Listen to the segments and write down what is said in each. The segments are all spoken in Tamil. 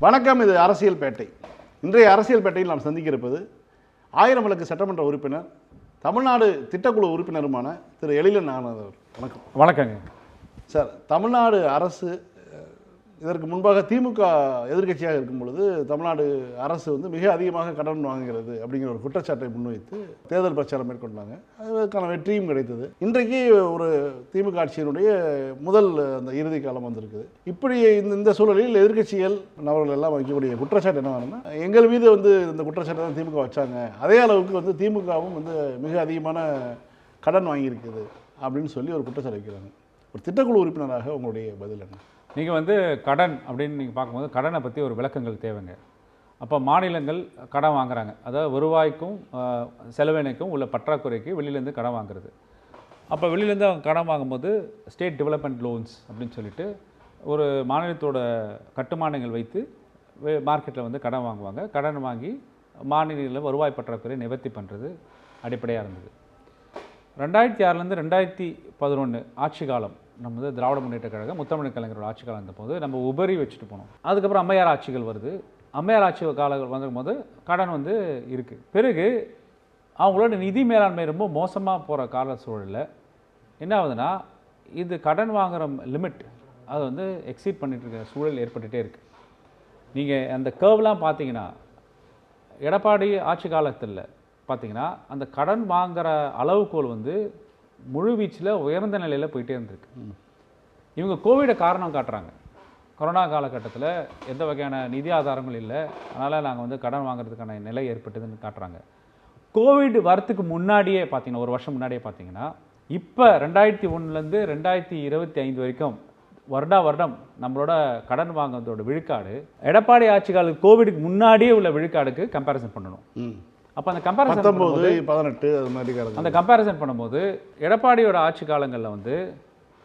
வணக்கம் இது அரசியல் பேட்டை இன்றைய அரசியல் பேட்டையில் நாம் சந்திக்க இருப்பது ஆயிரம் விளக்கு சட்டமன்ற உறுப்பினர் தமிழ்நாடு திட்டக்குழு உறுப்பினருமான திரு எழிலன் ஆனந்த் அவர் வணக்கம். வணக்கங்க. சார் தமிழ்நாடு அரசு இதற்கு முன்பாக திமுக எதிர்க்கட்சியாக இருக்கும் பொழுது தமிழ்நாடு அரசு வந்து மிக அதிகமாக கடன் வாங்குகிறது அப்படிங்கிற ஒரு குற்றச்சாட்டை முன்வைத்து தேர்தல் பிரச்சாரம் மேற்கொண்டாங்க. அதுக்கான வெற்றியும் கிடைத்தது. இன்றைக்கு ஒரு திமுக ஆட்சியினுடைய முதல் அந்த இறுதி காலம் வந்திருக்குது. இப்படி இந்த இந்த சூழலில் எதிர்க்கட்சிகள் நபர்கள் எல்லாம் வைக்கக்கூடிய குற்றச்சாட்டு என்ன வேணும்னா எங்கள் மீது வந்து இந்த குற்றச்சாட்டை தான் திமுக வச்சாங்க. அதே அளவுக்கு வந்து திமுகவும் வந்து மிக அதிகமான கடன் வாங்கியிருக்குது அப்படின்னு சொல்லி ஒரு குற்றச்சாட்டு வைக்கிறாங்க. ஒரு திட்டக்குழு உறுப்பினராக உங்களுடைய பதில் என்ன? நீங்கள் வந்து கடன் அப்படின்னு நீங்கள் பார்க்கும்போது கடனை பற்றி ஒரு விளக்கங்கள் தேவைங்க. அப்போ மாநிலங்கள் கடன் வாங்குறாங்க. அதாவது வருவாய்க்கும் செலவினைக்கும் உள்ள பற்றாக்குறைக்கு வெளியிலேருந்து கடன் வாங்குறது. அப்போ வெளியிலேருந்து அவங்க கடன் வாங்கும்போது ஸ்டேட் டெவலப்மெண்ட் லோன்ஸ் அப்படின்னு சொல்லிட்டு ஒரு மாநிலத்தோட கட்டுமானங்கள் வைத்து மார்க்கெட்டில் வந்து கடன் வாங்குவாங்க. கடன் வாங்கி மாநிலங்களில் வருவாய் பற்றாக்குறை நிவர்த்தி பண்ணுறது அடிப்படையாக இருந்தது. ரெண்டாயிரத்தி ஆறுலேருந்து ரெண்டாயிரத்தி பதினொன்று ஆட்சி காலம் நம்ம வந்து திராவிட முன்னேற்ற கழகம் முத்தமிழ் கலைஞரோட ஆட்சி காலம் இருந்தபோது நம்ம உபரி வச்சுட்டு போனோம். அதுக்கப்புறம் அம்மையார் ஆட்சிகள் வருது. அம்மையார் ஆட்சி காலங்கள் வந்தபோது கடன் வந்து இருக்குது பிறகு அவங்களோட நிதி மேலாண்மை ரொம்ப மோசமாக போகிற கால சூழலில் என்ன ஆகுதுன்னா இது கடன் வாங்குற லிமிட் அது வந்து எக்ஸீட் பண்ணிட்டு இருக்க சூழல் ஏற்பட்டுகிட்டே இருக்குது நீங்கள் அந்த கேர்வ்லாம் பார்த்தீங்கன்னா எடப்பாடி ஆட்சி காலத்தில் பார்த்தீங்கன்னா அந்த கடன் வாங்குகிற அளவுகோல் வந்து முழு வீச்சில் உயர்ந்த நிலையில் போயிட்டே இருந்திருக்கு. இவங்க கோவிடை காரணம் காட்டுறாங்க. கொரோனா காலகட்டத்தில் எந்த வகையான நிதி ஆதாரங்கள் இல்லை. அதனால் நாங்கள் வந்து கடன் வாங்குறதுக்கான நிலை ஏற்பட்டதுன்னு காட்டுறாங்க. கோவிட் வரத்துக்கு முன்னாடியே பார்த்தீங்கன்னா ஒரு வருஷம் முன்னாடியே பார்த்தீங்கன்னா இப்போ ரெண்டாயிரத்தி ஒன்றுலேருந்து ரெண்டாயிரத்தி இருபத்தி ஐந்து வரைக்கும் வருடா வருடம் நம்மளோட கடன் வாங்குறதோட விழுக்காடு எடப்பாடி ஆட்சி காலத்துக்கு கோவிடுக்கு முன்னாடியே உள்ள விழுக்காடுக்கு கம்பேரிசன் பண்ணணும். அப்போ அந்த கம்பேரிசன் பத்தொம்போது பதினெட்டு அது மாதிரி அந்த கம்பேரிசன் பண்ணும்போது எடப்பாடியோட ஆட்சி காலங்களில் வந்து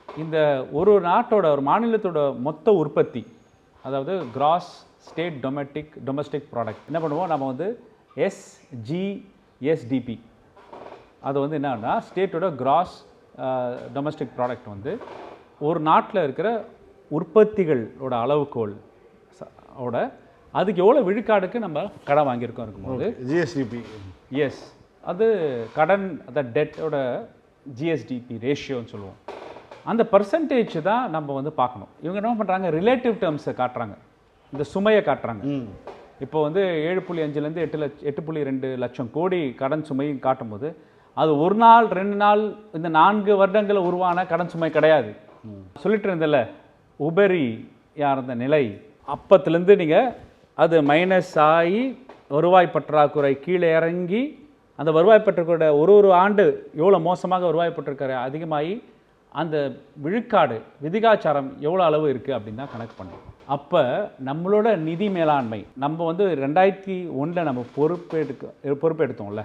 இந்த ஒரு நாட்டோட ஒரு மாநிலத்தோட மொத்த உற்பத்தி அதாவது gross state domestic domestic product என்ன பண்ணுவோம்? நம்ம வந்து எஸ்ஜிஎஸ்டிபி அது வந்து என்னன்னா ஸ்டேட்டோட கிராஸ் டொமஸ்டிக் ப்ராடக்ட் வந்து ஒரு நாட்டில் இருக்கிற உற்பத்திகளோட அளவுகோல் ஓட அதுக்கு எவ்வளோ விழுக்காடுக்கு நம்ம கடன் வாங்கியிருக்கோம் இருக்கும்போது? ஜிஎஸ்டிபி எஸ் அது கடன் அந்த டெட்டோட ஜிஎஸ்டிபி ரேஷியோன்னு சொல்லுவோம். அந்த பர்சன்டேஜ் தான் நம்ம வந்து பார்க்கணும். இவங்க என்ன பண்ணுறாங்க ரிலேட்டிவ் டேர்ம்ஸை காட்டுறாங்க. இந்த சுமையை காட்டுறாங்க. இப்போ வந்து ஏழு புள்ளி அஞ்சுலேருந்து எட்டு லட்ச எட்டு புள்ளி ரெண்டு லட்சம் கோடி கடன் சுமையும் காட்டும்போது அது ஒரு நாள் ரெண்டு நாள் இந்த நான்கு வருடங்களில் உருவான கடன் சுமை கிடையாது. சொல்லிட்டு இருந்தல உபரியா இருந்த நிலை? அப்பத்துலேருந்து நீங்கள் அது மைனஸ் ஆகி வருவாய் பற்றாக்குறை கீழே இறங்கி அந்த வருவாய் பற்றாக்குறை ஒரு ஒரு ஆண்டு எவ்வளோ மோசமாக வருவாய் பற்றாக்குறை அதிகமாகி அந்த விழுக்காடு விதிகாச்சாரம் எவ்வளோ அளவு இருக்குது அப்படின்னு தான் கணக்கு பண்ணோம். அப்போ நம்மளோட நிதி மேலாண்மை நம்ம வந்து ரெண்டாயிரத்தி ஒன்றில் நம்ம பொறுப்பெடுக்க பொறுப்பெடுத்தோம்ல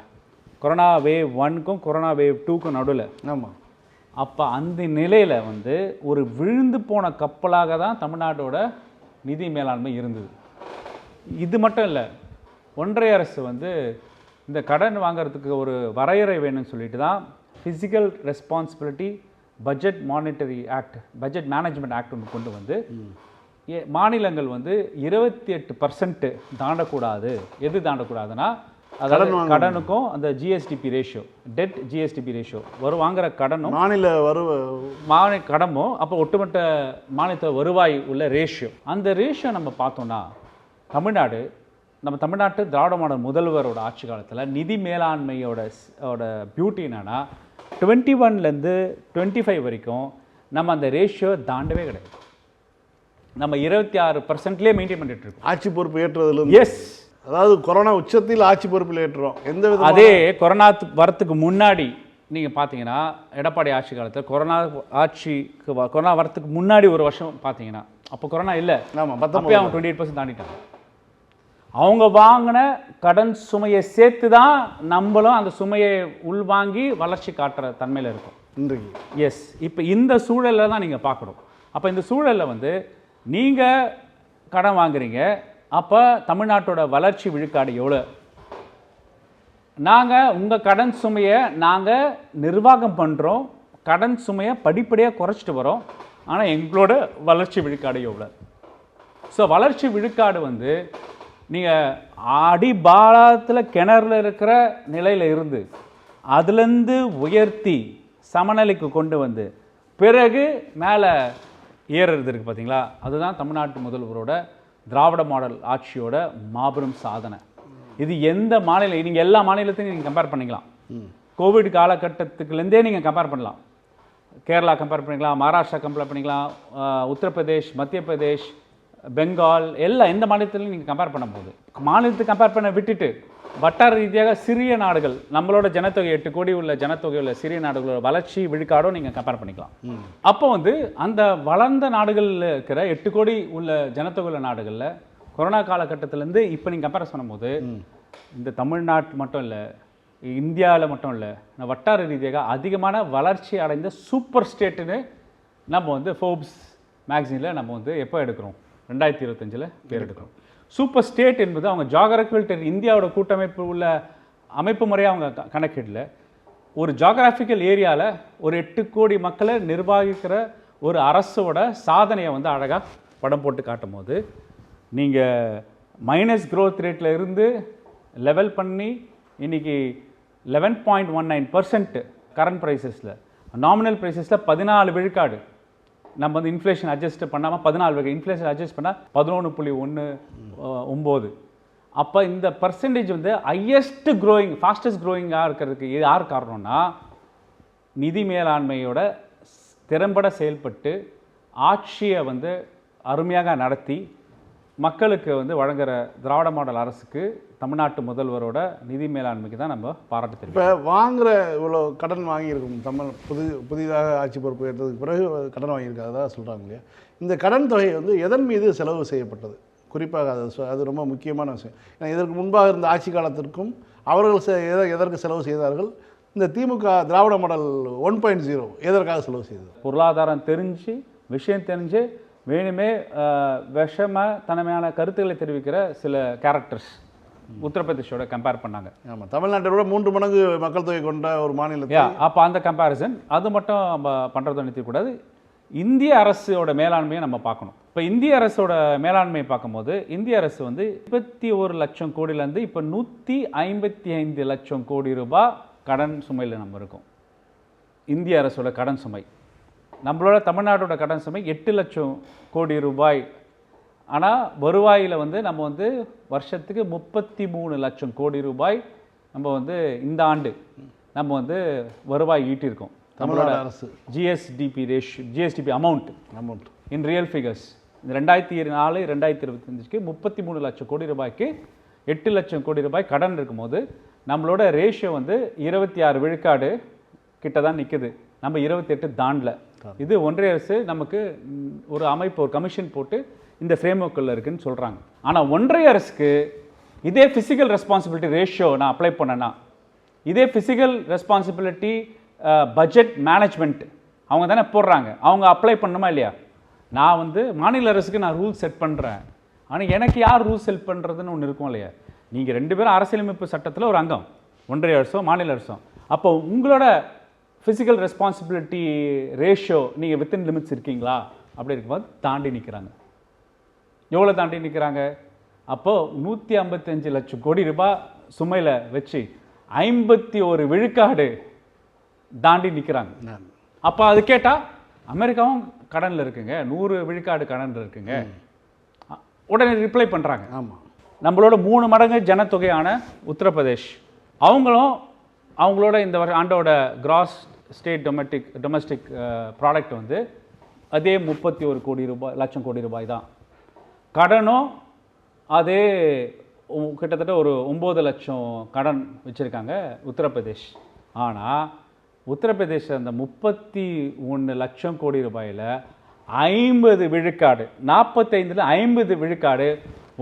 கொரோனா வேவ் ஒன்க்கும் கொரோனா வேவ் டூக்கும் நடுவில். ஆமாம் அப்போ அந்த நிலையில் வந்து ஒரு விழுந்து போன கப்பலாக தான் தமிழ்நாட்டோட நிதி மேலாண்மை இருந்தது. இது மட்டும் இல்லை ஒன்றிய அரசு வந்து இந்த கடன் வாங்குறதுக்கு ஒரு வரையறை வேணும்னு சொல்லிட்டு தான் fiscal responsibility budget monetary act budget management act ஒன்று கொண்டு வந்து ஏ- மாநிலங்கள் வந்து இருபத்தி எட்டு பர்சன்ட் தாண்டக்கூடாது. எது தாண்டக்கூடாதுன்னா அதாவது கடனுக்கும் அந்த GSDP ratio debt GSDP ratio வரும் வாங்குற கடனும் மாநில வருவ மாநில கடமும் அப்போ ஒட்டுமொத்த மாநில வருவாய் உள்ள ரேஷியோ அந்த ரேஷியோ நம்ம பார்த்தோம்னா தமிழ்நாடு நம்ம தமிழ்நாட்டு திராவிட மாடல் முதல்வரோட ஆட்சி காலத்தில் நிதி மேலாண்மையோட பியூட்டி என்னன்னா டுவெண்ட்டி ஒன்லேருந்து டுவெண்ட்டி ஃபைவ் வரைக்கும் நம்ம அந்த ரேஷியோ தாண்டவே கிடையாது. நம்ம இருபத்தி ஆறு பர்சன்ட்லேயே மெயின்டைன் பண்ணிட்டு இருக்கோம். ஆட்சி பொறுப்பு ஏற்றதுலேருந்து எஸ் அதாவது கொரோனா உச்சத்தில் ஆட்சி பொறுப்பில் ஏற்றுறோம். எந்த அதே கொரோனா த்து- வரத்துக்கு முன்னாடி நீங்கள் பார்த்தீங்கன்னா எடப்பாடி ஆட்சி காலத்தில் கொரோனா ஆட்சிக்கு கொரோனா வரத்துக்கு முன்னாடி ஒரு வருஷம் பார்த்தீங்கன்னா அப்போ கொரோனா இல்லை. ஆமாம் பத்தொம்பது அவங்க டுவெண்ட்டி எயிட் பர்சன்ட் தாண்டிட்டாங்க அவங்க வாங்கின கடன் சுமையை சேர்த்து தான் நம்மளும் அந்த சுமையை உள்வாங்கி வளர்ச்சி காட்டுற தன்மையில் இருக்கும். இன்றைக்கு. எஸ் இப்போ இந்த சூழலில் தான் நீங்கள் பார்க்கணும். அப்போ இந்த சூழலில் வந்து நீங்கள் கடன் வாங்குறீங்க. அப்போ தமிழ்நாட்டோட வளர்ச்சி விழுக்காடு எவ்வளோ? நாங்கள் உங்கள் கடன் சுமையை நாங்கள் நிர்வாகம் பண்ணுறோம் கடன் சுமையை படிப்படியாக குறைச்சிட்டு வரோம். ஆனால் எங்களோட வளர்ச்சி விழுக்காடு எவ்வளோ? ஸோ வளர்ச்சி விழுக்காடு வந்து நீங்கள் அடி பாலத்தில் கிணறுல இருக்கிற நிலையில் இருந்து அதுலேருந்து உயர்த்தி சமநிலைக்கு கொண்டு வந்து பிறகு மேலே ஏறுறது இருக்குது பார்த்தீங்களா அதுதான் தமிழ்நாட்டு முதல்வரோட திராவிட மாடல் ஆட்சியோட மாபெரும் சாதனை. இது எந்த மாநிலம் நீங்கள் எல்லா மாநிலத்தையும் நீங்கள் கம்பேர் பண்ணிக்கலாம். கோவிட் காலகட்டத்துக்குலேருந்தே நீங்கள் கம்பேர் பண்ணலாம். கேரளா கம்பேர் பண்ணிக்கலாம் மகாராஷ்டிரா கம்பேர் பண்ணிக்கலாம் உத்தரப்பிரதேஷ் மத்திய பிரதேஷ் பெங்கால் எல்லா எந்த மாநிலத்திலையும் நீங்கள் கம்பேர் பண்ணும்போது. மாநிலத்தை கம்பேர் பண்ண விட்டுட்டு வட்டார ரீதியாக சிறிய நாடுகள் நம்மளோட ஜனத்தொகை எட்டு கோடி உள்ள ஜனத்தொகை உள்ள சிறிய நாடுகளோட வளர்ச்சி விழுக்காடும் நீங்கள் கம்பேர் பண்ணிக்கலாம். அப்போ வந்து அந்த வளர்ந்த நாடுகளில் இருக்கிற எட்டு கோடி உள்ள ஜனத்தொகை உள்ள நாடுகளில் கொரோனா காலகட்டத்திலேருந்து இப்போ நீங்கள் கம்பேர் பண்ணும்போது இந்த தமிழ்நாட்டு மட்டும் இல்லை இந்தியாவில் மட்டும் இல்லை வட்டார ரீதியாக அதிகமான வளர்ச்சி அடைந்த சூப்பர் ஸ்டேட்டுன்னு நம்ம வந்து ஃபோர்ப்ஸ் மேக்சினில் நம்ம வந்து எப்போ எடுக்கிறோம்? ரெண்டாயிரத்தி இருபத்தஞ்சில் பேர் சூப்பர் ஸ்டேட் என்பது அவங்க ஜாகிரபிக்கல் டெரி இந்தியாவோட கூட்டமைப்பு உள்ள அமைப்பு முறையாக அவங்க க- கணக்கிடல. ஒரு ஜாகிராஃபிக்கல் ஏரியாவில் ஒரு எட்டு கோடி மக்களை நிர்வகிக்கிற ஒரு அரசோட சாதனையை வந்து அழகாக படம் போட்டு காட்டும் போது நீங்கள் மைனஸ் க்ரோத் ரேட்டில் இருந்து லெவல் பண்ணி இன்னைக்கு eleven point one nine percent current ப்ரைஸஸில் nominal ப்ரைஸஸில் பதினாலு விழுக்காடு நம்ம வந்து இன்ஃப்ளேஷன் அட்ஜஸ்ட் பண்ணாமல் பதினாலு வகை இன்ஃப்ளேஷன் அட்ஜஸ்ட் பண்ணால் பதினொன்று புள்ளி ஒன்று ஒம்பது. அப்போ இந்த பர்சன்டேஜ் வந்து ஹையஸ்ட் க்ரோயிங் ஃபாஸ்டஸ்ட் க்ரோயிங்காக இருக்கிறதுக்கு இது யார் காரணம்னா நிதி மேலாண்மையோட திறம்பட செயல்பட்டு ஆட்சியை வந்து அருமையாக நடத்தி மக்களுக்கு வந்து வழங்குற திராவிட மாடல் அரசுக்கு தமிழ்நாட்டு முதல்வரோட நிதி மேலாண்மைக்கு தான் நம்ம பாராட்டு தெரிவிக்கிறோம். இப்போ வாங்குற இவ்வளோ கடன் வாங்கியிருக்கும் தமிழ் புதி புதிதாக ஆட்சி பொறுப்பு ஏற்றதுக்கு பிறகு கடன் வாங்கியிருக்காதா சொல்கிறாங்க இல்லையா? இந்த கடன் தொகை வந்து எதன் மீது செலவு செய்யப்பட்டது? குறிப்பாக அது அது ரொம்ப முக்கியமான விஷயம். ஏன்னா இதற்கு முன்பாக இருந்த ஆட்சி காலத்திற்கும் அவர்கள் எதற்கு செலவு செய்தார்கள்? இந்த DMK Dravida model one point zero எதற்காக செலவு செய்தது? பொருளாதாரம் தெரிஞ்சு விஷயம் தெரிஞ்சு வேணுமே விஷம தனமையான கருத்துக்களை தெரிவிக்கிற சில கேரக்டர்ஸ் உத்தரப்பிரதேஷோட கம்பேர் பண்ணாங்க. ஆமாம் தமிழ்நாட்டை விட மூன்று மடங்கு மக்கள் தொகை கொண்ட ஒரு மாநிலத்தை யா அப்போ அந்த கம்பேரிசன் அது மட்டும் நம்ம பண்ணுறதை நிறுத்திக்கூடாது. இந்திய அரசோட மேலாண்மையை நம்ம பார்க்கணும். இப்போ இந்திய அரசோட மேலாண்மையை பார்க்கும்போது இந்திய அரசு வந்து இருபத்தி ஒரு லட்சம் கோடியிலேருந்து இப்போ நூற்றி ஐம்பத்தி ஐந்து லட்சம் கோடி ரூபாய் கடன் சுமையில் நம்ம இருக்கோம். இந்திய அரசோட கடன் சுமை. நம்மளோட தமிழ்நாட்டோட கடன் சுமை எட்டு லட்சம் கோடி ரூபாய். ஆனால் வருவாயில் வந்து நம்ம வந்து வருஷத்துக்கு முப்பத்தி மூணு லட்சம் கோடி ரூபாய் நம்ம வந்து இந்த ஆண்டு நம்ம வந்து வருவாய் ஈட்டியிருக்கோம். தமிழ்நாடு அரசு. GSDP ரேஷ் GSDP amount amount in real figures இந்த ரெண்டாயிரத்தி நாலு ரெண்டாயிரத்தி இருபத்தஞ்சுக்கு முப்பத்தி மூணு லட்சம் கோடி ரூபாய்க்கு எட்டு லட்சம் கோடி ரூபாய் கடன் இருக்கும்போது நம்மளோட ரேஷியோ வந்து இருபத்தி ஆறு விழுக்காடு கிட்ட தான் நிற்குது நம்ம இருபத்தெட்டு தாண்டல. இது ஒன்றிய அரசு நமக்கு ஒரு அமைப்பு ஒரு கமிஷன் போட்டு இந்த ஃப்ரேம் ஒர்க்கில் இருக்குன்னு சொல்கிறாங்க ஆனால் ஒன்றிய அரசுக்கு இதே ஃபிசிக்கல் ரெஸ்பான்சிபிலிட்டி ரேஷியோ நான் அப்ளை பண்ணேன்னா இதே ஃபிசிக்கல் ரெஸ்பான்சிபிலிட்டி பட்ஜெட் மேனேஜ்மெண்ட் அவங்க தானே போடுறாங்க. அவங்க அப்ளை பண்ணணுமா இல்லையா? நான் வந்து மாநில அரசுக்கு நான் ரூல்ஸ் செட் பண்ணுறேன் ஆனால் எனக்கு யார் ரூல்ஸ் செட் பண்ணுறதுன்னு ஒன்று இருக்கும் இல்லையா? நீங்கள் ரெண்டு பேரும் அரசியலமைப்பு சட்டத்தில் ஒரு அங்கம் ஒன்றிய அரசோ மாநில அரசோ. அப்போ உங்களோட ஃபிசிக்கல் ரெஸ்பான்சிபிலிட்டி ரேஷியோ நீங்கள் வித்தின் லிமிட்ஸ் இருக்கீங்களா? அப்படி இருக்கும்போது தாண்டி நிற்கிறாங்க எவ்வளோ தாண்டி நிற்கிறாங்க அப்போது நூற்றி ஐம்பத்தஞ்சு லட்சம் கோடி ரூபாய் சுமையில் வச்சு ஐம்பத்தி ஒரு விழுக்காடு தாண்டி நிற்கிறாங்க அப்போ அது கேட்டால் அமெரிக்காவும் கடனில் இருக்குங்க. நூறு விழுக்காடு கடனில் இருக்குங்க. உடனே ரிப்ளை பண்ணுறாங்க ஆமாம் நம்மளோட மூணு மடங்கு ஜனத்தொகையான உத்தரப்பிரதேஷ். அவங்களும் அவங்களோட இந்த வருஷ ஆண்டோட gross state domestic domestic product வந்து அதே முப்பத்தி ஒரு கோடி ரூபாய் லட்சம் கோடி ரூபாய் தான். கடனும் அதே கிட்டத்தட்ட ஒரு ஒம்பது லட்சம் கடன் வச்சுருக்காங்க உத்தரப்பிரதேஷ். ஆனால் உத்தரப்பிரதேஷ் அந்த முப்பத்தி ஒன்று லட்சம் கோடி ரூபாயில் ஐம்பது விழுக்காடு நாற்பத்தைந்தில் ஐம்பது விழுக்காடு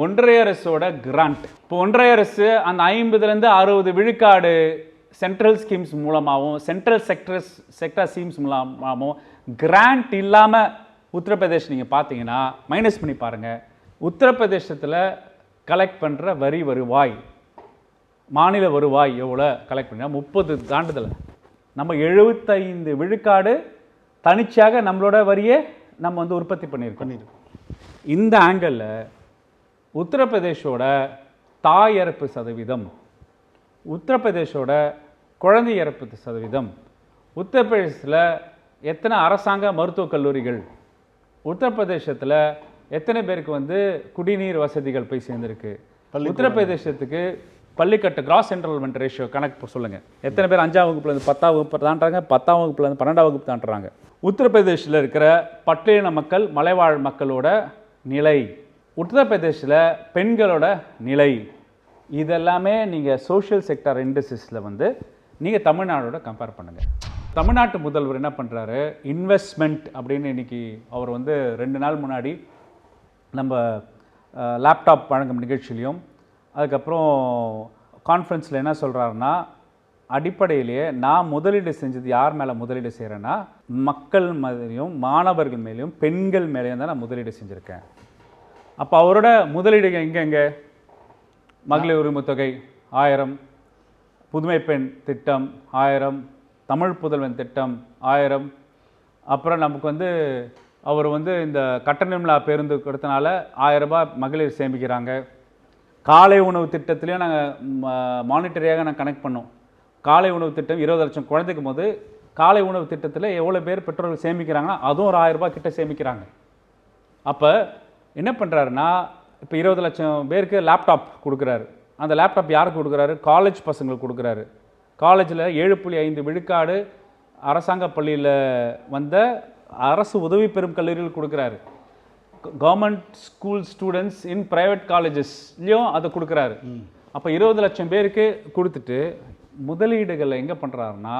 ஒன்றிய அரசோட கிராண்ட் இப்போ ஒன்றிய அரசு அந்த ஐம்பதுலேருந்து அறுபது விழுக்காடு சென்ட்ரல் ஸ்கீம்ஸ் மூலமாகவும் சென்ட்ரல் செக்டர்ஸ் செக்டர் ஸ்கீம்ஸ் மூலமாகவும் கிராண்ட் இல்லாமல் உத்தரப்பிரதேஷ் நீங்கள் பார்த்தீங்கன்னா மைனஸ் பண்ணி பாருங்கள் உத்தரப்பிரதேசத்தில் கலெக்ட் பண்ணுற வரி வருவாய் மாநில வருவாய் எவ்வளோ கலெக்ட் பண்ணா முப்பது தாண்டுதல். நம்ம எழுபத்தைந்து விழுக்காடு தனிச்சாக நம்மளோட வரியை நம்ம வந்து உற்பத்தி பண்ணியிருக்கோம். இந்த ஆங்கிளில் உத்தரப்பிரதேஷோட தாய் இறப்பு சதவீதம் உத்தரப்பிரதேஷோட குழந்தை இறப்பு சதவீதம். உத்தரப்பிரதேசத்தில் எத்தனை அரசாங்க மருத்துவக் கல்லூரிகள்? உத்தரப்பிரதேசத்தில் எத்தனை பேருக்கு வந்து குடிநீர் வசதிகள் போய் சேர்ந்துருக்கு? உத்தரப்பிரதேசத்துக்கு பள்ளிக்கட்டு கிராஸ் என்ரோல்மெண்ட் ரேஷியோ கணக்கு சொல்லுங்கள் எத்தனை பேர் அஞ்சாம் வகுப்புல இருந்து பத்தாம் வகுப்பு தாண்டுறாங்க பத்தாம் வகுப்புல இருந்து பன்னெண்டாம் வகுப்பு தாண்டுறாங்க. உத்தரப்பிரதேசில் இருக்கிற பட்டியலின மக்கள் மலைவாழ் மக்களோட நிலை. உத்தரப்பிரதேசில் பெண்களோட நிலை. இதெல்லாமே நீங்கள் சோஷியல் செக்டர் இண்டஸ்ட்ரீஸில் வந்து நீங்கள் தமிழ்நாடோட கம்பேர் பண்ணுங்கள் தமிழ்நாட்டு முதல்வர் என்ன பண்ணுறாரு இன்வெஸ்ட்மெண்ட் அப்படின்னு இன்னைக்கு அவர் வந்து ரெண்டு நாள் முன்னாடி நம்ம லேப்டாப் வழங்கும் நிகழ்ச்சியிலையும் அதுக்கப்புறம் கான்ஃபரன்ஸில் என்ன சொல்கிறாருன்னா அடிப்படையிலேயே நான் முதலீடு செஞ்சது யார் மேலே முதலீடு செய்கிறேன்னா மக்கள் மேலேயும் மாணவர்கள் மேலேயும் பெண்கள் மேலேயும் தான் நான் முதலீடு செஞ்சுருக்கேன். அப்போ அவரோட முதலீடு எங்கெங்கே மகளிர் உரிமை தொகை ஆயிரம் புதுமை பெண் திட்டம் ஆயிரம் தமிழ் புதல்வன் திட்டம் ஆயிரம். அப்புறம் நமக்கு வந்து அவர் வந்து இந்த கட்டணமில்லா பேருந்து கொடுத்தனால ஆயிரம் ரூபாய் மகளிர் சேமிக்கிறாங்க. காலை உணவு திட்டத்திலையும் நாங்கள் மானிட்டரியாக நாங்கள் கனெக்ட் பண்ணோம். காலை உணவு திட்டம் இருபது லட்சம் குழந்தைக்கும் போது காலை உணவு திட்டத்தில் எவ்வளோ பேர் பெற்றோர்கள் சேமிக்கிறாங்கன்னா அதுவும் ஒரு ஆயிரம் ரூபாய் கிட்ட சேமிக்கிறாங்க. அப்போ என்ன பண்ணுறாருன்னா இப்போ இருபது லட்சம் பேருக்கு லேப்டாப் கொடுக்குறாரு. அந்த லேப்டாப் யாருக்கு கொடுக்குறாரு? காலேஜ் பசங்களுக்கு கொடுக்குறாரு. காலேஜில் ஏழு புள்ளி ஐந்து விழுக்காடு அரசாங்க பள்ளியில் வந்த அரசு உதவி பெறும் கல்லூரிகள் கொடுக்குறாரு. Government school students in private காலேஜஸ்லேயும் அதை கொடுக்குறாரு. அப்போ இருபது லட்சம் பேருக்கு கொடுத்துட்டு முதலீடுகளை எங்கே பண்ணுறாருன்னா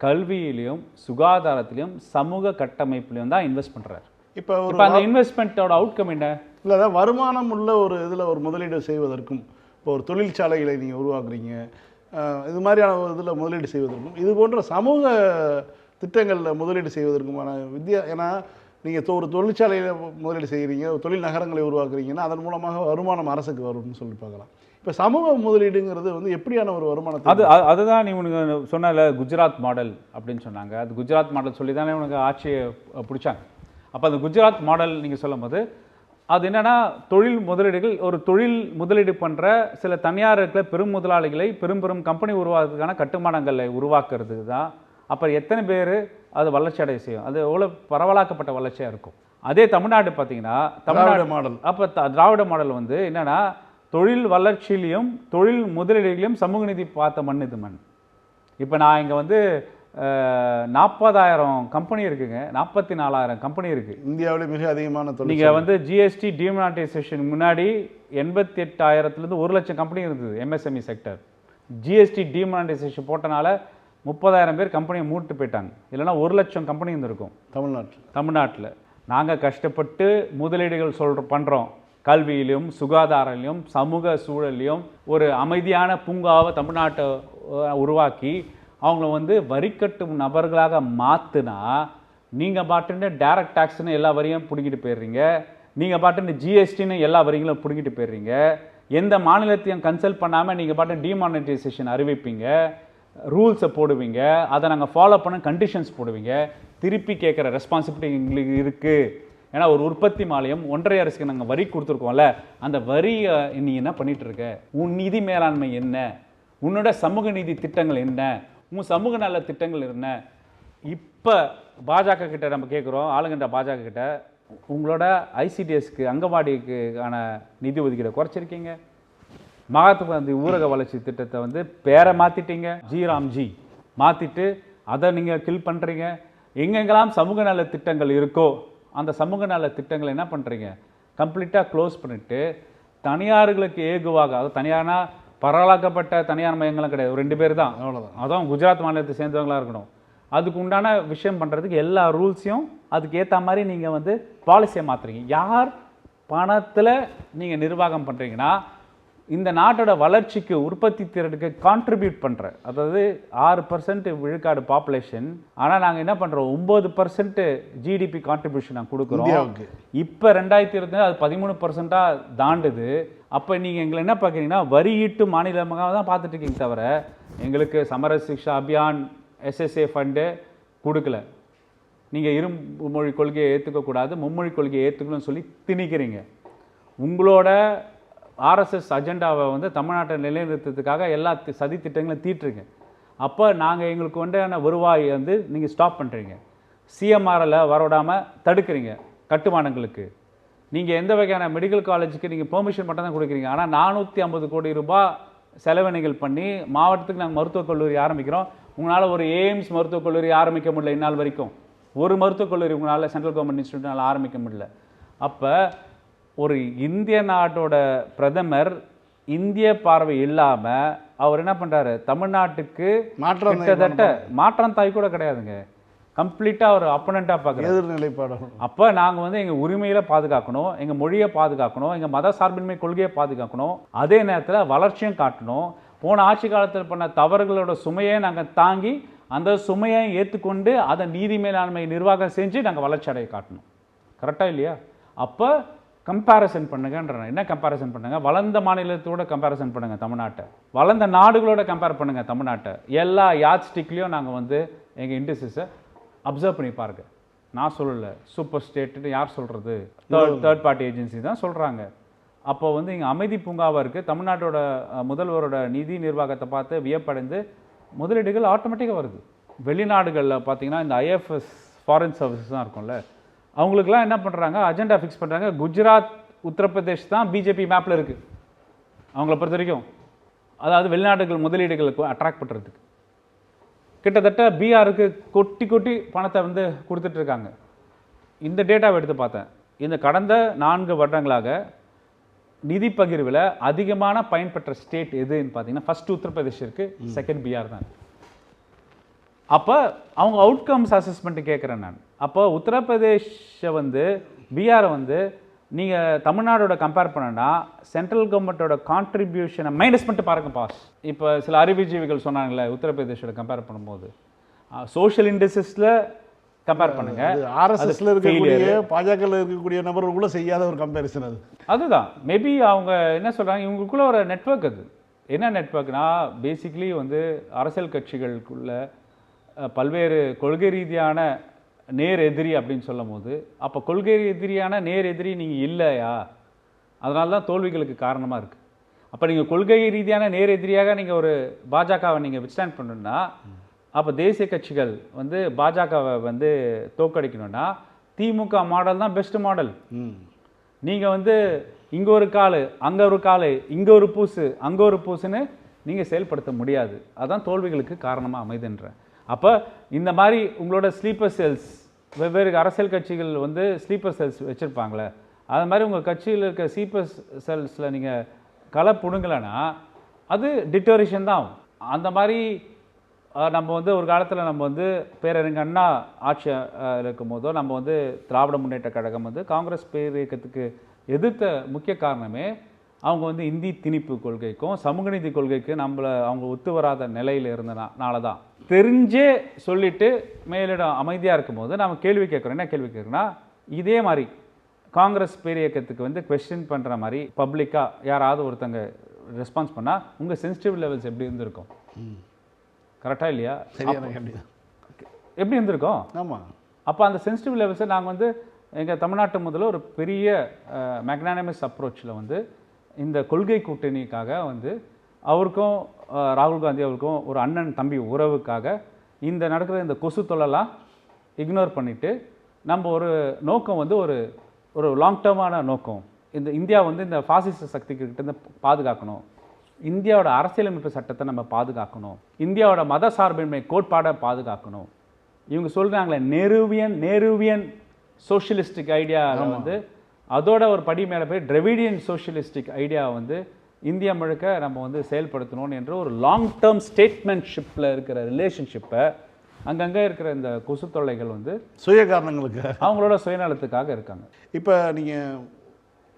கல்வியிலையும் சுகாதாரத்திலையும் சமூக கட்டமைப்புலையும் தான் இன்வெஸ்ட் பண்ணுறாரு இப்போ அந்த இன்வெஸ்ட்மெண்ட்டோட அவுட்கம் என்ன? இல்லை அதான் வருமானம் உள்ள ஒரு இதில் ஒரு முதலீடு செய்வதற்கும் இப்போ ஒரு தொழிற்சாலைகளை நீங்கள் உருவாக்குறீங்க இது மாதிரியான ஒரு இதில் முதலீடு செய்வதற்கும் இது போன்ற சமூக திட்டங்களில் முதலீடு செய்வதற்குமான வித்தியா ஏன்னா நீங்கள் ஒரு தொழிற்சாலையில் முதலீடு செய்கிறீங்க ஒரு தொழில் நகரங்களை உருவாக்குறீங்கன்னா அதன் மூலமாக வருமானம் அரசுக்கு வரும்னு சொல்லி பார்க்கலாம். இப்போ சமூக முதலீடுங்கிறது வந்து எப்படியான ஒரு வருமானத்தை அது அதுதான் நீ உனக்கு சொன்னல குஜராத் மாடல் அப்படின்னு சொன்னாங்க. அது குஜராத் மாடல் சொல்லி தானே உனக்கு ஆட்சியை பிடிச்சாங்க. அப்போ அந்த குஜராத் மாடல் நீங்கள் சொல்லும்போது அது என்னன்னா தொழில் முதலீடுகள் ஒரு தொழில் முதலீடு பண்ணுற சில தனியார் இருக்கிற பெரும் முதலாளிகளை பெரும் பெரும் கம்பெனி உருவாக்குறதுக்கான கட்டுமானங்களை உருவாக்குறது தான். அப்போ எத்தனை பேர் அது வளர்ச்சி அடைய செய்யும்? அது எவ்வளோ பரவலாக்கப்பட்ட வளர்ச்சியாக இருக்கும்? அதே தமிழ்நாடு பார்த்தீங்கன்னா தமிழ்நாடு மாடல். அப்போ த- திராவிட மாடல் வந்து என்னன்னா தொழில் வளர்ச்சியிலையும் தொழில் முதலீடுகளையும் சமூக நீதி பார்த்த மண் இது மண். இப்போ நான் இங்கே வந்து நாற்பதாயிரம் கம்பெனி இருக்குங்க. நாற்பத்தி நாலாயிரம் கம்பெனி இருக்குது இந்தியாவிலே மிக அதிகமான நீங்கள் வந்து ஜிஎஸ்டி டிமானிட்டைசேஷன் முன்னாடி எண்பத்தி எட்டாயிரத்துலேருந்து ஒரு லட்சம் கம்பெனி இருந்தது எம்எஸ்எம்இ செக்டர் ஜிஎஸ்டி டிமானிட்டைசேஷன் போட்டனால முப்பதாயிரம் பேர் கம்பெனியை மூட்டு போயிட்டாங்க. இல்லைன்னா ஒரு லட்சம் கம்பெனி இருந்திருக்கும். தமிழ்நாட்டில். தமிழ்நாட்டில். நாங்கள் கஷ்டப்பட்டு முதலீடுகள் சொல்ற பண்ணுறோம் கல்வியிலும் சுகாதாரத்திலும் சமூக சூழல்லையும் ஒரு அமைதியான பூங்காவை தமிழ்நாட்டை உருவாக்கி அவங்கள வந்து வரி கட்டும் நபர்களாக மாற்றினா நீங்கள் பாட்டுன்னு டேரக்ட் டேக்ஸ்னு எல்லா வரியும் பிடுங்கிட்டு போயிடுறீங்க. நீங்கள் பாட்டுன்னு ஜிஎஸ்டின்னு எல்லா வரிகளும் பிடுங்கிட்டு போயிடுறீங்க. எந்த மாநிலத்தையும் கன்சல்ட் பண்ணாமல் நீங்கள் பாட்டு டிமானிட்டைசேஷன் அறிவிப்பீங்க. ரூல்ஸை போடுவீங்க. அதை நாங்கள் ஃபாலோ பண்ண கண்டிஷன்ஸ் போடுவீங்க. திருப்பி கேட்குற ரெஸ்பான்சிபிலிட்டி எங்களுக்கு இருக்குது ஏன்னா ஒரு உற்பத்தி மாலையம் ஒன்றரை அரசுக்கு நாங்கள் வரி கொடுத்துருக்கோம்ல அந்த வரியை நீ என்ன பண்ணிகிட்ருக்க உன் நிதி மேலாண்மை என்ன? உன்னோட சமூக நீதி திட்டங்கள் என்ன? உன் சமூக நல திட்டங்கள் என்ன? இப்போ பாஜக கிட்ட நம்ம கேட்குறோம் ஆளுங்கன்ற பாஜக கிட்ட. உங்களோட ஐசிடிஎஸ்க்கு அங்கன்வாடிக்கான நிதி ஒதுக்கீடை குறைச்சிருக்கீங்க. மகாத்மா காந்தி ஊரக வளர்ச்சி திட்டத்தை வந்து பேரை மாற்றிட்டீங்க ஜி. ராம்ஜி மாற்றிட்டு அதை நீங்கள் கில் பண்ணுறீங்க எங்கெங்கெல்லாம் சமூக நல திட்டங்கள் இருக்கோ அந்த சமூக நல திட்டங்களை என்ன பண்ணுறீங்க கம்ப்ளீட்டாக க்ளோஸ் பண்ணிவிட்டு தனியார்களுக்கு ஏகுவாக அதாவது தனியார்னா பரவலாக்கப்பட்ட தனியார் மையங்களும் கிடையாது. ரெண்டு பேர் தான் அவ்வளோதான் அதான் குஜராத் மாநிலத்தை சேர்ந்தவங்களா இருக்கணும். அதுக்கு உண்டான விஷயம் பண்ணுறதுக்கு எல்லா ரூல்ஸையும் அதுக்கு ஏற்ற மாதிரி நீங்கள் வந்து பாலிசியை மாற்றுறீங்க யார் பணத்தில் நீங்கள் நிர்வாகம் பண்ணுறீங்கன்னா இந்த நாட்டோட வளர்ச்சிக்கு உற்பத்தி திறனுக்கு கான்ட்ரிபியூட் பண்ணுற அதாவது ஆறு பர்சன்ட் விழுக்காடு பாப்புலேஷன் ஆனால் நாங்கள் என்ன பண்ணுறோம் ஒம்பது பர்சன்ட் ஜிடிபி கான்ட்ரிபியூஷன் நாங்கள் கொடுக்குறோம். இப்போ ரெண்டாயிரத்தி இருபத்தி அது பதிமூணு பர்சண்ட்டாக தாண்டுது. அப்போ நீங்கள் எங்களை என்ன பார்க்குறீங்கன்னா வரியீட்டு மாநிலமாக தான் பார்த்துட்ருக்கீங்க தவிர எங்களுக்கு சமர சிக்ஷா அபியான் எஸ்எஸ்ஏ ஃபண்டு கொடுக்கல. நீங்கள் இரும்பு மொழி கொள்கையை ஏற்றுக்கக்கூடாது மும்மொழி கொள்கையை ஏற்றுக்கணும்னு சொல்லி திணிக்கிறீங்க. உங்களோட ஆர்எஸ்எஸ் அஜெண்டாவை வந்து தமிழ்நாட்டை நிலைநிறுத்தத்துக்காக எல்லா சதி திட்டங்களும் தீட்டுருங்க அப்போ நாங்கள் எங்களுக்கு உண்டான வருவாய் வந்து நீங்கள் ஸ்டாப் பண்ணுறீங்க சிஎம்ஆரில் வரவிடாமல் தடுக்கிறீங்க கட்டுமானங்களுக்கு. நீங்கள் எந்த வகையான மெடிக்கல் காலேஜுக்கு நீங்கள் பெர்மிஷன் மட்டும் தான் கொடுக்குறீங்க. ஆனால் நானூற்றி ஐம்பது கோடி ரூபாய் செலவினைகள் பண்ணி மாவட்டத்துக்கு நாங்கள் மருத்துவக் கல்லூரி ஆரம்பிக்கிறோம். உங்களால் ஒரு எய்ம்ஸ் மருத்துவக் கல்லூரி ஆரம்பிக்க முடியல இந்நாள் வரைக்கும். ஒரு மருத்துவக் கல்லூரி உங்களால் சென்ட்ரல் கவர்மெண்ட் இன்ஸ்டியூட்னால ஆரம்பிக்க முடியல. அப்போ ஒரு இந்திய நாட்டோட பிரதமர் இந்திய பார்வை இல்லாமல் அவர் என்ன பண்ணுறாரு தமிழ்நாட்டுக்கு மாற்றம் கிட்டத்தட்ட மாற்றம் தாய் கூட கிடையாதுங்க. கம்ப்ளீட்டாக ஒரு அப்பனண்ட்டாக பார்க்குறாரு எதிர்நிலைப்பாடு. அப்போ நாங்கள் வந்து எங்கள் உரிமையில பாதுகாக்கணும் எங்கள் மொழியை பாதுகாக்கணும் எங்கள் மத சார்பின்மை கொள்கையை பாதுகாக்கணும். அதே நேரத்தில் வளர்ச்சியும் காட்டணும். போன ஆட்சி காலத்தில் பண்ண தவறுகளோட சுமையை நாங்கள் தாங்கி அந்த சுமையை ஏற்றுக்கொண்டு அதை நீதி மேலாண்மை நிர்வாகம் செஞ்சு நாங்கள் வளர்ச்சி அடைய காட்டணும். கரெக்டாக இல்லையா? அப்போ கம்பேரிசன் பண்ணுங்கன்றேன் என்ன கம்பேரிசன் பண்ணுங்க? வளர்ந்த மாநிலத்தோட கம்பேரிசன் பண்ணுங்க தமிழ்நாட்டை. வளர்ந்த நாடுகளோட கம்பேர் பண்ணுங்க தமிழ்நாட்டை. எல்லா யாத் ஸ்டிக்லேயும் நாங்கள் வந்து எங்கள் இண்டஸ்ட்ரீஸை அப்சர்வ் பண்ணி பாருங்க. நான் சொல்லலை. சூப்பர் ஸ்டேட்டுன்னு யார் சொல்கிறது தேர்ட் தேர்ட் பார்ட்டி ஏஜென்சி தான் சொல்கிறாங்க அப்போ வந்து இங்கே அமைதி பூங்காவாக இருக்குது தமிழ்நாட்டோட முதல்வரோட நிதி நிர்வாகத்தை பார்த்து வியப்படைந்து முதலீடுகள் ஆட்டோமேட்டிக்காக வருது. வெளிநாடுகளில் பார்த்தீங்கன்னா இந்த ஐஎஃப்எஸ் ஃபாரின் சர்வீசஸ் தான் இருக்கும்ல. அவங்களுக்குலாம் என்ன பண்ணுறாங்க அஜெண்டா ஃபிக்ஸ் பண்ணுறாங்க குஜராத் உத்தரப்பிரதேஷ் தான் பிஜேபி மேப்பில் இருக்குது அவங்கள பொறுத்த வரைக்கும். அதாவது வெளிநாடுகள் முதலீடுகளுக்கு அட்ராக்ட் பண்ணுறதுக்கு கிட்டத்தட்ட பீகாருக்கு கொட்டி கொட்டி பணத்தை வந்து கொடுத்துட்டு இருக்காங்க இந்த டேட்டாவை எடுத்து பார்த்தேன். இந்த கடந்த நான்கு வருடங்களாக நிதி பகிர்வில் அதிகமான பயன்பெற்ற ஸ்டேட் எதுன்னு பார்த்தீங்கன்னா ஃபர்ஸ்ட் உத்தரப்பிரதேஷ் இருக்கு செகண்ட் பீகார் தான். அப்போ அவங்க அவுட்கம்ஸ் அசஸ்மெண்ட் கேட்குறேன் நான். அப்போ உத்தரப்பிரதேஷை வந்து பீகாரை வந்து நீங்கள் தமிழ்நாடோட கம்பேர் பண்ணனா சென்ட்ரல் கவர்மெண்ட்டோட கான்ட்ரிபியூஷனை மைனஸ் பண்ணிட்டு பாருங்க பாஸ் இப்போ சில அறிவுஜீவிகள் சொன்னாங்கல்ல உத்தரப்பிரதேஷோட கம்பேர் பண்ணும்போது. சோஷியல் இண்டஸ்ட்ரீஸில் கம்பேர் பண்ணுங்க. ஆர்எஸ்எஸ்ல இருக்கக்கூடிய பாஜகவில் இருக்கக்கூடிய நபர்கள் கூட செய்யாத ஒரு கம்பேரிசன் அது. அதுதான். மேபி அவங்க என்ன சொல்றாங்க இவங்களுக்குள்ள ஒரு நெட்வொர்க் அது. என்ன நெட்வொர்க்னா பேசிக்கலி வந்து அரசியல் கட்சிகளுக்குள்ள பல்வேறு கொள்கை ரீதியான நேர் எதிரி அப்படின்னு சொல்லும் போது அப்போ கொள்கை எதிரியான நேர் எதிரி நீங்கள் இல்லையா? அதனால தான் தோல்விகளுக்கு காரணமாக இருக்குது அப்போ நீங்கள் கொள்கை ரீதியான நேர் எதிரியாக நீங்கள் ஒரு பாஜகவை நீங்கள் விட்ஸ்டாண்ட் பண்ணணும்னா அப்போ தேசிய கட்சிகள் வந்து பாஜகவை வந்து தோக்கடிக்கணும்னா திமுக மாடல் தான் பெஸ்ட் மாடல் நீங்கள் வந்து இங்கே ஒரு கால் அங்கே ஒரு கால் இங்கே ஒரு பூசு அங்கே ஒரு பூசுன்னு நீங்கள் செயல்படுத்த முடியாது. அதான் தோல்விகளுக்கு காரணமாக அமைதுன்றேன் அப்போ இந்த மாதிரி உங்களோட ஸ்லீப்பர் செல்ஸ் வெவ்வேறு அரசியல் கட்சிகள் வந்து ஸ்லீப்பர் செல்ஸ் வச்சுருப்பாங்களே அது மாதிரி உங்கள் கட்சியில் இருக்க ஸ்லீப்பர் செல்ஸில் நீங்கள் களை பிடுங்கலைன்னா அது டிட்டோரேஷன் தான் ஆகும். அந்த மாதிரி நம்ம வந்து ஒரு காலத்தில் நம்ம வந்து பேரறிஞர் அண்ணா ஆட்சி இருக்கும் போதோ நம்ம வந்து திராவிட முன்னேற்ற கழகம் வந்து காங்கிரஸ் பேர் இயக்கத்துக்கு எதிர்த்த முக்கிய காரணமே அவங்க வந்து இந்தி திணிப்பு கொள்கைக்கும் சமூக நீதி கொள்கைக்கு நம்மள அவங்க ஒத்து வராத நிலையில் இருந்தனால தான். தெரிஞ்சே சொல்லிட்டு மேலிடம் அமைதியாக இருக்கும்போது நம்ம கேள்வி கேட்குறோம். என்ன கேள்வி கேட்குறோன்னா இதே மாதிரி காங்கிரஸ் பேர் இயக்கத்துக்கு வந்து கொஸ்டின் பண்ணுற மாதிரி பப்ளிக்காக யாராவது ஒருத்தங்க ரெஸ்பான்ஸ் பண்ணால் உங்கள் சென்சிட்டிவ் லெவல்ஸ் எப்படி இருந்திருக்கும்? கரெக்டாக இல்லையா? எப்படி இருந்திருக்கும்? ஆமாம் அப்போ அந்த சென்சிட்டிவ் லெவல்ஸை நாங்கள் வந்து எங்கள் தமிழ்நாட்டு முதல்ல ஒரு பெரிய மேக்னானமஸ் அப்ரோச்சில் வந்து இந்த கொள்கை கூட்டணிக்காக வந்து அவருக்கும் ராகுல் காந்தி அவருக்கும் ஒரு அண்ணன் தம்பி உறவுக்காக இந்த நடக்கிற இந்த கொசு தொல்லலாம் இக்னோர் பண்ணிவிட்டு நம்ம ஒரு நோக்கம் வந்து ஒரு ஒரு லாங் டேர்மான நோக்கம். இந்த இந்தியா வந்து இந்த பாசிச சக்திகிட்ட இருந்து பாதுகாக்கணும். இந்தியாவோட அரசியலமைப்பு சட்டத்தை நம்ம பாதுகாக்கணும். இந்தியாவோட மத சார்பின்மை கோட்பாடை பாதுகாக்கணும். இவங்க சொல்றாங்களே நெருவியன் நெருவியன் சோஷியலிஸ்டிக் ஐடியா வந்து அதோட ஒரு படி மேலே போய் டிரெவிடியன் சோஷியலிஸ்டிக் ஐடியா வந்து இந்தியா முழுக்க நம்ம வந்து செயல்படுத்தணும் என்ற ஒரு லாங் டேர்ம் ஸ்டேட்மெண்ட்ஷிப்பில் இருக்கிற ரிலேஷன்ஷிப்பை அங்கங்கே இருக்கிற இந்த கொசு தொல்லைகள் வந்து சுய காரணங்களுக்கு அவங்களோட சுயநலத்துக்காக இருக்காங்க. இப்போ நீங்கள்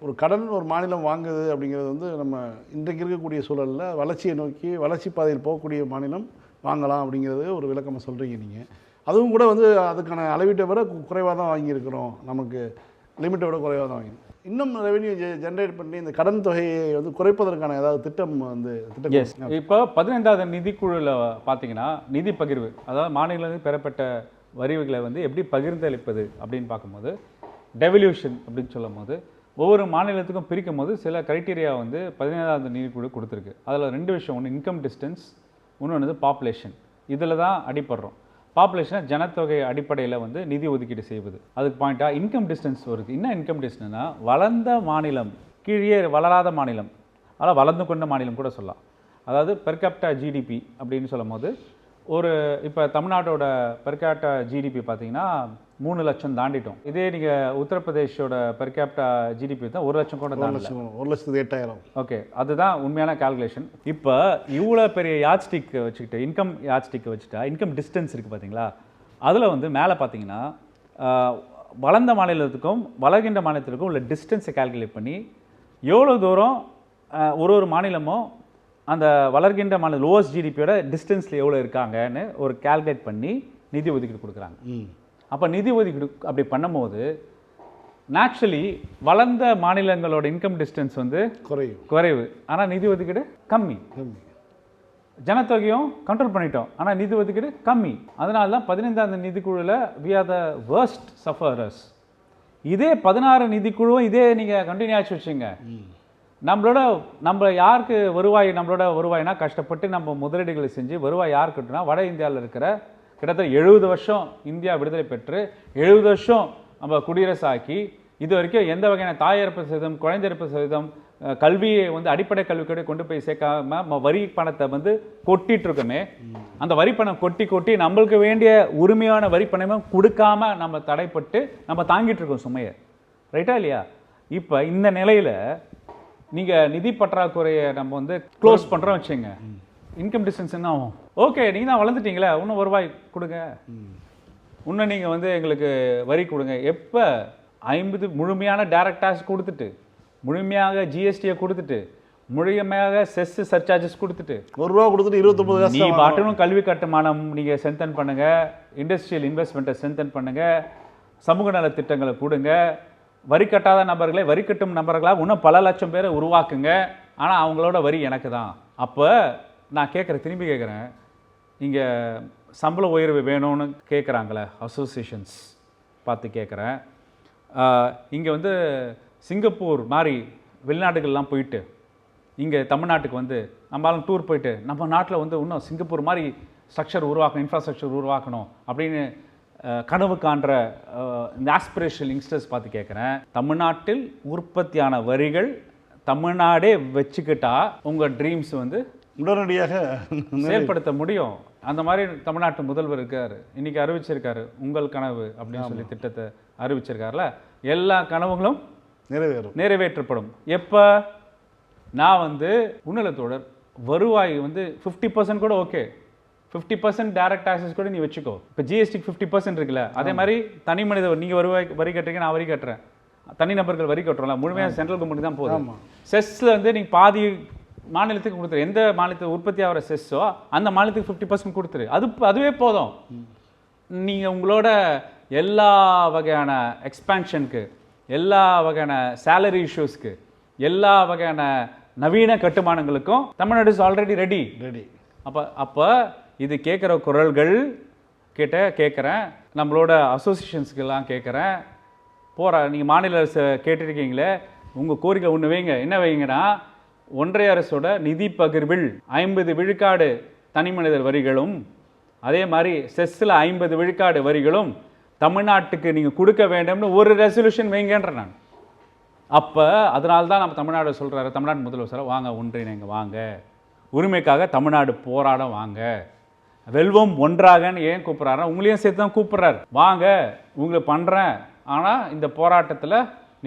ஒரு கடன் ஒரு மாநிலம் வாங்குது அப்படிங்கிறது வந்து நம்ம இன்றைக்கு இருக்கக்கூடிய சூழலில் வளர்ச்சியை நோக்கி வளர்ச்சி பாதையில் போகக்கூடிய மாநிலம் வாங்கலாம் அப்படிங்கிறது ஒரு விளக்கமாக சொல்கிறீங்க நீங்கள் அதுவும் கூட வந்து அதுக்கான அளவீட்டை விட குறைவாக தான் வாங்கியிருக்கிறோம் நமக்கு. லிமிட்டை விட குறைவாக தான் வாங்கி இன்னும் ரெவென்யூ ஜென்ரேட் பண்ணி இந்த கடன் தொகையை வந்து குறைப்பதற்கான ஏதாவது திட்டம் வந்து திட்டம் இப்போ பதினைந்தாவது நிதிக்குழுவில் பார்த்தீங்கன்னா நிதி பகிர்வு அதாவது மாநிலத்தில் பெறப்பட்ட வரிவுகளை வந்து எப்படி பகிர்ந்தளிப்பது அப்படின்னு பார்க்கும்போது டெவல்யூஷன் அப்படின்னு சொல்லும் போது ஒவ்வொரு மாநிலத்துக்கும் பிரிக்கும் போது சில கிரைட்டீரியா வந்து பதினேழாவது நீதிக்குழு கொடுத்துருக்கு. அதில் ரெண்டு விஷயம் ஒன்று இன்கம் டிஸ்டன்ஸ் இன்னொன்று பாப்புலேஷன் இதில் தான் அடிப்படுறோம் பாப்புலேஷனை ஜனத்தொகை அடிப்படையில் வந்து நிதி ஒதுக்கீடு செய்வது. அதுக்கு பாயிண்ட்டாக இன்கம் டிஸ்டன்ஸ் வருது. என்ன இன்கம் டிஸ்டன்ஸ்னா வளர்ந்த மாநிலம் கீழே வளராத மாநிலம் அதாவது வளர்ந்து கொண்ட மாநிலம் கூட சொல்லலாம். அதாவது பெர்காப்டா ஜிடிபி அப்படின்னு சொல்லும் போது ஒரு இப்போ தமிழ்நாட்டோட பெர்கேப்டா ஜிடிபி பார்த்தீங்கன்னா மூணு லட்சம் தாண்டிட்டோம். இதே நீங்கள் உத்தரப்பிரதேஷோட பெர்கேப்டா ஜிடிபி தான் ஒரு லட்சம் கூட ஒரு லட்சம் ஒரு லட்சத்து எட்டாயிரம். ஓகே அதுதான் உண்மையான கால்குலேஷன் இப்போ இவ்வளோ பெரிய யாட் ஸ்டிக் வச்சுக்கிட்டு இன்கம் யாட் ஸ்டிக் வச்சுட்டா இன்கம் டிஸ்டன்ஸ் இருக்குது பார்த்தீங்களா அதில் வந்து மேலே பார்த்தீங்கன்னா வளர்ந்த மாநிலத்துக்கும் வளர்கின்ற மாநிலத்திற்கும் உள்ள டிஸ்டன்ஸை கால்குலேட் பண்ணி எவ்வளோ தூரம் ஒரு ஒரு மாநிலமும் அந்த வளர்கின்ற மாநில லோவஸ்ட் ஜிடிபியோட டிஸ்டன்ஸில் எவ்வளோ இருக்காங்கன்னு ஒரு கால்குலேட் பண்ணி நிதி ஒதுக்கீடு கொடுக்குறாங்க. ம். அப்போ நிதி ஒதுக்கீடு அப்படி பண்ணும்போது நேச்சுரலி வளர்ந்த மாநிலங்களோட இன்கம் டிஸ்டன்ஸ் வந்து குறையும். குறைவு. ஆனால் நிதி ஒதுக்கீடு கம்மி. கம்மி. ஜனத்தொகையும் கண்ட்ரோல் பண்ணிட்டோம். ஆனால் நிதி ஒதுக்கீடு கம்மி. அதனால தான் பதினைந்தாம் நிதிக்குழுவில் we are the worst sufferers இதே பதினாறு நிதிக்குழுவும் இதே நீங்கள் கண்டினியூ ஆச்சு வச்சுங்க நம்மளோட நம்ம யாருக்கு வருவாய் நம்மளோட வருவாய்னா கஷ்டப்பட்டு நம்ம முதலீடுகளை செஞ்சு வருவாய் யார் கட்டுனா வட இந்தியாவில் இருக்கிற கிட்டத்தட்ட எழுபது வருஷம் இந்தியா விடுதலை பெற்று எழுபது வருஷம் நம்ம குடியரசு ஆக்கி இது வரைக்கும் எந்த வகையான தாயிறப்பு சதவீதம் குழந்தையிறப்பு சதவீதம் கல்வியை வந்து அடிப்படை கல்விக்கூட கொண்டு போய் சேர்க்காம நம்ம வரி பணத்தை வந்து கொட்டிட்டு இருக்கோமே அந்த வரி பணம் கொட்டி கொட்டி நம்மளுக்கு வேண்டிய உரிமையான வரி பணமும் கொடுக்காம நம்ம தடைப்பட்டு நம்ம தாங்கிட்டு இருக்கோம் சுமையை. ரைட்டா இல்லையா? இப்போ இந்த நிலையில் நீங்கள் நிதி பற்றாக்குறையை நம்ம வந்து க்ளோஸ் பண்ணுறோம் வச்சுங்க இன்கம் டிஸ்டன்ஸ் என்ன ஆகும்? ஓகே நீங்க தான் வளர்ந்துட்டீங்களே இன்னும் வருவாய் கொடுங்க. இன்னும் நீங்க வந்து எங்களுக்கு வரி கொடுங்க. எப்ப? ஐம்பது முழுமையான டைரக்ட் டாக்ஸ் கொடுத்துட்டு முழுமையாக ஜிஎஸ்டியை கொடுத்துட்டு முழுமையாக செஸ் சர்சார்ஜஸ் கொடுத்துட்டு. ஒரு ரூபா கொடுத்துட்டு இருபத்தொம்பது நீ. பாட்டனும் கல்வி கட்டுமானம் நீங்க ஸ்ட்ரென்தன் பண்ணுங்க. இண்டஸ்ட்ரியல் இன்வெஸ்ட்மெண்ட்டை ஸ்ட்ரென்தன் பண்ணுங்க. சமூக நல திட்டங்களை கொடுங்க வரி கட்டாத நபர்களை வரி கட்டும் நபர்களா இன்னும் பல லட்சம் பேரை உருவாக்குங்க. ஆனா அவங்களோட வரி எனக்கு தான். அப்போ நான் கேட்குறேன் திரும்பி கேட்குறேன். இங்கே சம்பள உயர்வு வேணும்னு கேட்குறாங்களே அசோசியேஷன்ஸ் பார்த்து கேட்குறேன். இங்கே வந்து சிங்கப்பூர் மாதிரி வெளிநாடுகள்லாம் போயிட்டு இங்கே தமிழ்நாட்டுக்கு வந்து நம்மளாலும் டூர் போயிட்டு நம்ம நாட்டில் வந்து இன்னும் சிங்கப்பூர் மாதிரி ஸ்ட்ரக்சர் உருவாக்கணும் இன்ஃப்ராஸ்ட்ரக்சர் உருவாக்கணும் அப்படின்னு கனவு காண்ற இந்த ஆஸ்பிரேஷன் யங்ஸ்டர்ஸ் பார்த்து கேட்குறேன். தமிழ்நாட்டில் உற்பத்தியான வரிகள் தமிழ்நாடே வச்சுக்கிட்டா உங்கள் ட்ரீம்ஸ் வந்து உடனடியாக செயல்படுத்த முடியும். அந்த மாதிரி தமிழ்நாட்டு முதல்வர் இருக்காரு. இன்னைக்கு அறிவிச்சிருக்காரு உங்கள் கனவு அப்படின்னு சொல்லி திட்டத்தை அறிவிச்சிருக்காருல. எல்லா கனவுகளும் நிறைவேறும். நிறைவேற்றப்படும். எப்போ? நான் வந்து உன்னலத்தோடர் வருவாய் வந்து ஃபிஃப்டி பர்சன்ட் கூட okay fifty percent direct taxes கூட நீ வச்சுக்கோ. இப்போ ஜிஎஸ்டி ஃபிஃப்டி பர்சன்ட் இருக்குல்ல. அதே மாதிரி தனி மனித நீங்கள் வருவாய் வரி கட்டுறீங்க நான் வரி கட்டுறேன். தனி நபர்கள் வரி கட்டுறோம்ல. முழுமையாக சென்ட்ரல் கவர்மெண்ட் தான் போகுது. ஆமா. செஸ்ல வந்து நீங்க பாதி மாநிலத்துக்கு கொடுத்துரு. எந்த மாநிலத்துக்கு உற்பத்தி ஆகிற செஸ்ஸோ அந்த மாநிலத்துக்கு ஃபிஃப்டி பர்சன்ட் கொடுத்துரு. அது அதுவே போதும். நீங்க உங்களோட எல்லா வகையான எக்ஸ்பேன்ஷனுக்கு எல்லா வகையான சேலரி இஷ்யூஸ்க்கு எல்லா வகையான நவீன கட்டுமானங்களுக்கும் Tamil Nadu is already ready ready அப்போ அப்போ இது கேட்குற குரல்கள் கிட்ட கேட்குறேன். நம்மளோட அசோசியேஷன்ஸ்க்கெல்லாம் கேட்குறேன். போகிற நீங்கள் மாநில அரசு கேட்டிருக்கீங்களே உங்கள் கோரிக்கை ஒன்று வைங்க. என்ன வைங்கன்னா ஒன்றிய அரசோட நிதி பகிர்வில் ஐம்பது விழுக்காடு தனிமனிதர் வரிகளும் அதே மாதிரி செஸ்ஸில் ஐம்பது விழுக்காடு வரிகளும் தமிழ்நாட்டுக்கு நீங்கள் கொடுக்க வேண்டும்னு ஒரு ரெசல்யூஷன் வைங்கன்ற நான். அப்போ அதனால தான் நம்ம தமிழ்நாடு சொல்கிறாரு தமிழ்நாடு முதல்வர் வாங்க ஒன்றிணைங்க வாங்க. உரிமைக்காக தமிழ்நாடு போராட வாங்க. வெல்வம் ஒன்றாகன்னு ஏன் கூப்பிட்றாரு உங்களையும் சேர்த்து தான் கூப்பிட்றாரு. வாங்க உங்களை பண்ணுறேன் ஆனால் இந்த போராட்டத்தில்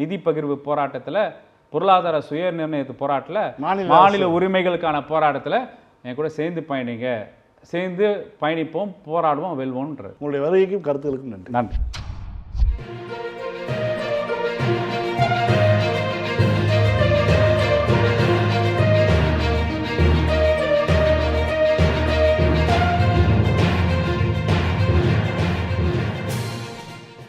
நிதி பகிர்வு போராட்டத்தில் பொருளாதார சுய நிர்ணயத்து போராட்டத்தில் மாநில உரிமைகளுக்கான போராட்டத்தில் என் கூட சேர்ந்து பயணிங்க. சேர்ந்து பயணிப்போம் போராடுவோம் வெல்வோன்றது உங்களுடைய வருகைக்கும் கருத்துக்களுக்கும் நன்றி. நன்றி.